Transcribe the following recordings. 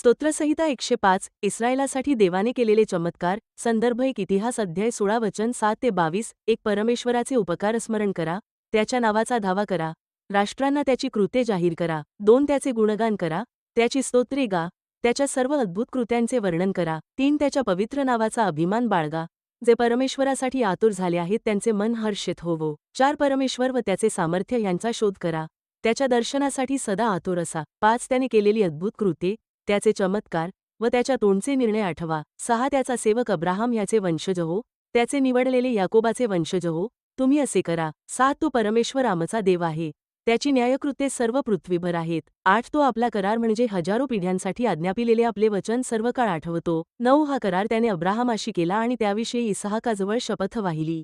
स्तोत्रसंहिता एकशे पाच इस्रायलासाठी देवाने केलेले चमत्कार संदर्भ एक इतिहास अध्याय सोळा वचन सात ते बावीस एक परमेश्वराचे उपकार स्मरण करा त्याच्या नावाचा धावा करा राष्ट्रांना त्याची कृत्ये जाहीर करा दोन त्याचे गुणगान करा त्याची स्तोत्रे गा त्याच्या सर्व अद्भुत कृत्यांचे वर्णन करा तीन त्याच्या पवित्र नावाचा अभिमान बाळगा जे परमेश्वरासाठी आतुर झाले आहेत त्यांचे मन हर्षित होवो चार परमेश्वर व त्याचे सामर्थ्य यांचा शोध करा त्याच्या दर्शनासाठी सदा आतुर असा पाच त्याने केलेली अद्भुत कृते त्याचे चमत्कार व त्याच्या तोंडचे निर्णय आठवा. सहा त्याचा सेवक अब्राहम याचे वंशज हो त्याचे निवडलेले याकोबाचे वंशज हो तुम्ही असे करा. सात तो परमेश्वर आमचा देव आहे. त्याची न्यायकृत्ये सर्व पृथ्वीभर आहेत. आठ तो आपला करार म्हणजे हजारो पिढ्यांसाठी आज्ञापिलेले आपले वचन सर्व काळ आठवतो. नऊ हा करार त्याने अब्राहमाशी केला आणि त्याविषयी इसहाकाजवळ शपथ वाहिली.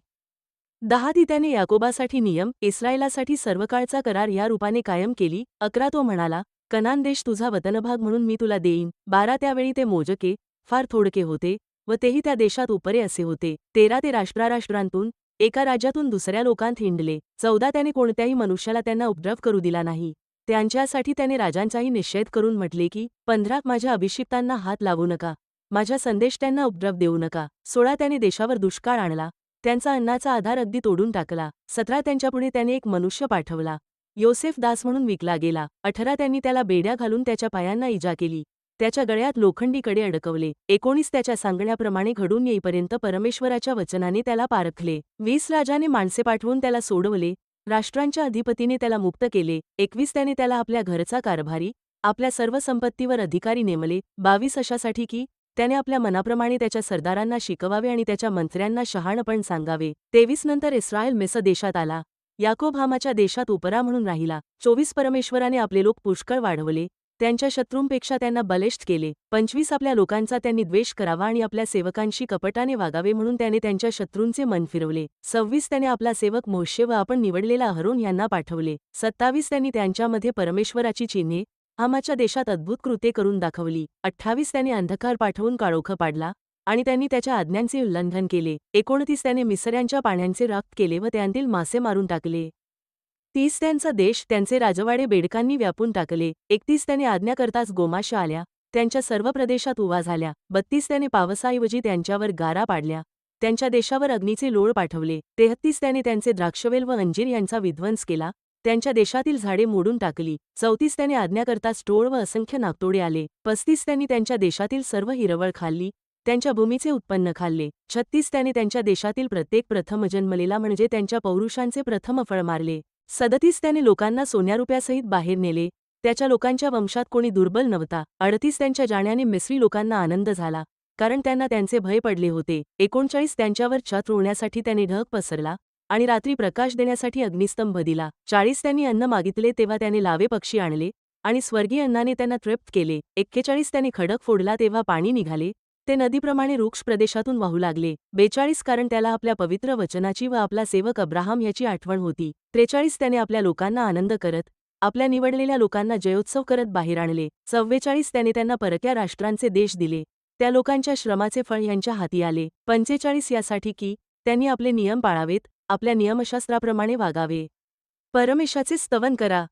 दहा ती त्याने याकोबासाठी नियम इस्रायलासाठी सर्वकाळचा करार या रूपाने कायम केली. अकरा तो म्हणाला कनान देश तुझा वतनभाग म्हणून मी तुला देईन. बारा त्यावेळी ते मोजके फार थोडके होते व तेही त्या देशात उपरे असे होते. तेरा ते राष्ट्राराष्ट्रांतून एका राज्यातून दुसऱ्या लोकांत हिंडले. चौदा त्याने कोणत्याही मनुष्याला त्यांना उपद्रव करू दिला नाही. त्यांच्यासाठी त्याने राजांचाही निषेध करून म्हटले की पंधरा माझ्या अभिषिक्तांना हात लावू नका. माझ्या संदेश त्यांना उपद्रव देऊ नका. सोळा त्याने देशावर दुष्काळ आणला. त्यांचा अन्नाचा आधार अगदी तोडून टाकला. सतरा त्यांच्यापुढे त्याने एक मनुष्य पाठवला. योसेफ दास म्हणून विकला गेला. अठरा त्यांनी त्याला बेड्या घालून त्याच्या पायांना इजा केली. त्याच्या गळ्यात लोखंडीकडे अडकवले. एकोणीस त्याच्या सांगण्याप्रमाणे घडून येईपर्यंत परमेश्वराच्या वचनाने त्याला पारखले. वीस राजाने माणसे पाठवून त्याला सोडवले. राष्ट्रांच्या अधिपतीने त्याला मुक्त केले. एकवीस त्याने त्याला आपल्या घरचा कारभारी आपल्या सर्व संपत्तीवर अधिकारी नेमले. बावीस अशासाठी की त्याने आपल्या मनाप्रमाणे त्याच्या सरदारांना शिकवावे आणि त्याच्या मंत्र्यांना शहाणपण सांगावे. तेवीस नंतर इस्रायल मेस देशात आला. याकोब हामाच्या देशात उपरा म्हणून राहिला. चोवीस परमेश्वराने आपले लोक पुष्कळ वाढवले. त्यांच्या शत्रूंपेक्षा त्यांना बलिष्ठ केले. पंचवीस आपल्या लोकांचा त्यांनी द्वेष करावा आणि आपल्या सेवकांशी कपटाने वागावे म्हणून त्याने त्यांच्या शत्रूंचे मन फिरवले. सव्वीस त्याने आपला सेवक मोशे व आपण निवडलेला हरून यांना पाठवले. सत्तावीस त्यांनी त्यांच्यामध्ये परमेश्वराची चिन्हे हामाच्या देशात अद्भुत कृते करून दाखवली. अठ्ठावीस त्याने अंधकार पाठवून काळोख पाडला. आणि त्यांनी त्याच्या आज्ञांचे उल्लंघन केले. एकोणतीस त्याने मिसऱ्यांच्या पाण्यांचे रक्त केले व त्यांतील मासे मारून टाकले. तीस त्यांचा देश त्यांचे राजवाडे बेडकांनी व्यापून टाकले. एकतीस त्याने आज्ञा करताच गोमाशा आल्या. त्यांच्या सर्व प्रदेशात उभा झाल्या. बत्तीस त्याने पावसाऐवजी त्यांच्यावर गारा पाडल्या. त्यांच्या देशावर अग्नीचे लोळ पाठवले. तेहत्तीस त्याने त्यांचे द्राक्षवेल व अंजीर यांचा विध्वंस केला. त्यांच्या देशातील झाडे मोडून टाकली. चौतीस त्याने आज्ञा करताच टोळ व असंख्य नागतोडे आले. पस्तीस त्यांनी त्यांच्या देशातील सर्व हिरवळ खाल्ली. त्यांच्या भूमीचे उत्पन्न खाल्ले. छत्तीस त्याने त्यांच्या देशातील प्रत्येक प्रथम जन्मलेला म्हणजे त्यांच्या पौरुषांचे प्रथम फळ मारले. सदतीस त्याने लोकांना सोन्यारुप्यासहित बाहेर नेले. त्याच्या लोकांच्या वंशात कोणी दुर्बल नव्हता. अडतीस त्यांच्या जाण्याने मिस्री लोकांना आनंद झाला कारण त्यांना त्यांचे भय पडले होते. एकोणचाळीस त्यांच्यावर छत रोवण्यासाठी त्याने ढग पसरला आणि रात्री प्रकाश देण्यासाठी अग्निस्तंभ दिला. चाळीस त्यांनी अन्न मागितले तेव्हा त्याने लावे पक्षी आणले आणि स्वर्गीय अन्नाने त्यांना तृप्त केले. एक्केचाळीस त्याने खडक फोडला तेव्हा पाणी निघाले ते नदीप्रमाणे वृक्ष प्रदेशातून वाहू लागले. बेचाळीस कारण त्याला आपल्या पवित्र वचनाची व आपला सेवक अब्राहम याची आठवण होती. त्रेचाळीस त्याने आपल्या लोकांना आनंद करत आपल्या निवडलेल्या लोकांना जयोत्सव करत बाहेर आणले. चव्वेचाळीस त्याने त्यांना परक्या राष्ट्रांचे देश दिले. त्या लोकांच्या श्रमाचे फळ यांच्या हाती आले. पंचेचाळीस यासाठी की त्यांनी आपले नियम पाळावेत आपल्या नियमशास्त्राप्रमाणे वागावे. परमेशाचे स्तवन करा.